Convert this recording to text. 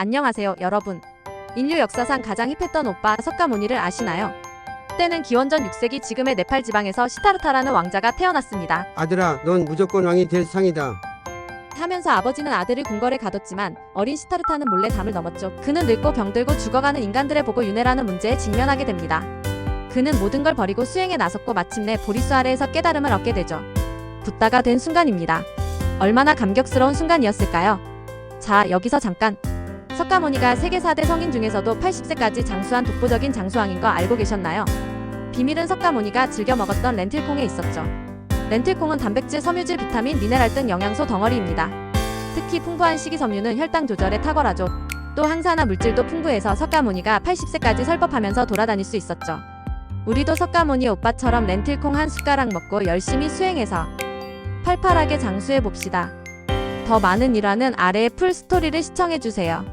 안녕하세요, 여러분. 인류 역사상 가장 힙했던 오빠 석가모니를 아시나요? 때는 기원전 6세기 지금의 네팔 지방에서 시타르타라는 왕자가 태어났습니다. 아들아, 넌 무조건 왕이 될 상이다. 하면서 아버지는 아들을 궁궐에 가뒀지만 어린 시타르타는 몰래 담을 넘었죠. 그는 늙고 병들고 죽어가는 인간들을 보고 윤회라는 문제에 직면하게 됩니다. 그는 모든 걸 버리고 수행에 나섰고 마침내 보리수 아래에서 깨달음을 얻게 되죠. 붓다가 된 순간입니다. 얼마나 감격스러운 순간이었을까요? 자, 여기서 잠깐. 석가모니가 세계 4대 성인 중에서도 80세까지 장수한 독보적인 장수왕인 거 알고 계셨나요? 비밀은 석가모니가 즐겨 먹었던 렌틸콩에 있었죠. 렌틸콩은 단백질, 섬유질, 비타민, 미네랄 등 영양소 덩어리입니다. 특히 풍부한 식이섬유는 혈당 조절에 탁월하죠. 또 항산화 물질도 풍부해서 석가모니가 80세까지 설법하면서 돌아다닐 수 있었죠. 우리도 석가모니 오빠처럼 렌틸콩 한 숟가락 먹고 열심히 수행해서 팔팔하게 장수해 봅시다. 더 많은 일화는 아래의 풀 스토리를 시청해 주세요.